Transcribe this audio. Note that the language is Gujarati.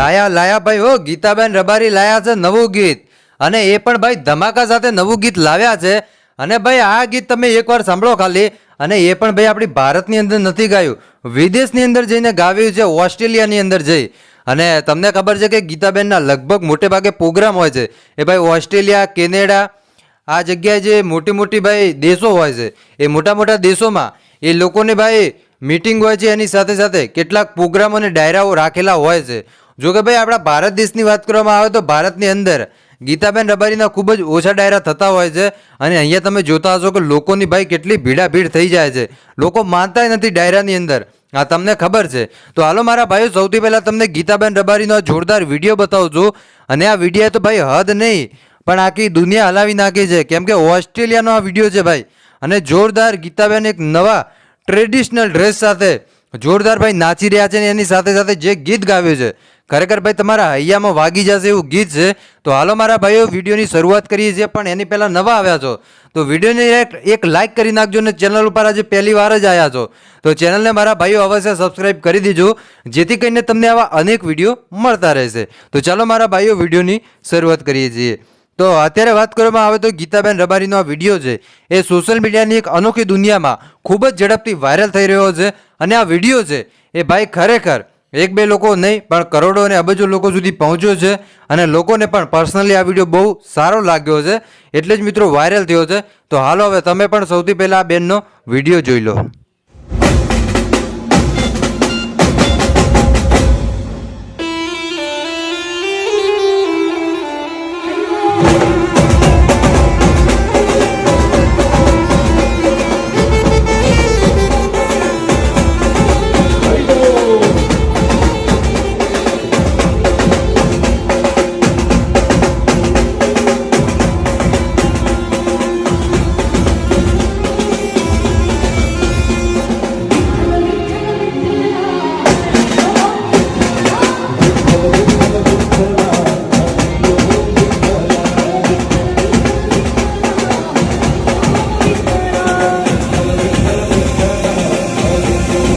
લાયા લાયા ભાઈ હો, ગીતાબેન રબારી લાયા છે નવું ગીત. અને એ પણ ભાઈ ધમાકા સાથે નવું ગીત લાવ્યા છે. અને ભાઈ આ ગીત તમે એકવાર સાંભળો ખાલી. અને એ પણ ભાઈ આપણી ભારતની અંદર નથી ગાયું. વિદેશની અંદર જઈને ગાવ્યું છે, ઓસ્ટ્રેલિયાની અંદર જઈ. અને તમને ખબર છે કે ગીતાબેનના લગભગ મોટે ભાગે પ્રોગ્રામ હોય છે. એ ભાઈ ઓસ્ટ્રેલિયા, કેનેડા, આ જગ્યાએ જે મોટી મોટી ભાઈ દેશો હોય છે, એ મોટા મોટા દેશોમાં એ લોકોને ભાઈ મીટિંગ હોય છે, એની સાથે સાથે કેટલાક પ્રોગ્રામો અને ડાયરાઓ રાખેલા હોય છે. જો કે ભાઈ, આપણા ભારત દેશની વાત કરવામાં આવે તો ભારતની અંદર ગીતાબેન રબારીના ખૂબ જ ઓછા ડાયરા થતા હોય છે અને અહીંયા તમે જોતા હશો કે લોકોની ભાઈ કેટલી ભીડાભીડ થઈ જાય છે. લોકો માનતાય નથી ડાયરાની અંદર. આ તમને ખબર છે. તો હાલો મારા ભાઈઓ, સૌથી પહેલાં તમને ગીતાબેન રબારીનો જોરદાર વીડિયો બતાવું છું. અને આ વીડિયો તો ભાઈ હદ નહીં, પણ આખી દુનિયા હલાવી નાખી છે. કેમ કે ઓસ્ટ્રેલિયાનો આ વીડિયો છે ભાઈ. અને જોરદાર ગીતાબેન એક નવા ટ્રેડિશનલ ડ્રેસ સાથે જોરદાર ભાઈ નાચી રહ્યા છે ને એની સાથે સાથે જે ગીત ગાવ્યું છે. ખરેખર ભાઈ તમારા હૈયામાં વાગી જશે એવું ગીત છે. તો હાલો મારા ભાઈઓ, વિડીયોની શરૂઆત કરીએ છીએ, પણ એની પહેલાં નવા આવ્યા છો. તો વિડીયોને એક લાઇક કરી નાખજો ને ચેનલ ઉપર આજે પહેલી વાર જ આવ્યા છો. તો ચેનલને મારા ભાઈઓ અવશ્ય સબસ્ક્રાઇબ કરી દીજો, જેથી કરીને તમને આવા અનેક વીડિયો મળતા રહેશે. તો ચાલો મારા ભાઈઓ, વિડીયોની શરૂઆત કરીએ છીએ. તો અત્યારે વાત કરવામાં આવે તો ગીતાબેન રબારીનો આ વીડિયો છે. એ સોશિયલ મીડિયાની એક અનોખી દુનિયામાં ખૂબ જ ઝડપથી વાયરલ થઈ રહ્યો છે. અને આ વીડિયો છે, એ ભાઈ ખરેખર એક બે લોકો નહીં, પણ કરોડો અને અબજો લોકો સુધી પહોંચ્યો છે અને લોકોને પણ પર્સનલી આ વીડિયો બહુ સારો લાગ્યો છે એટલે જ મિત્રો વાયરલ થયો છે તો હાલો હવે તમે પણ સૌથી પહેલાં આ બેનનો વીડિયો જોઈ લો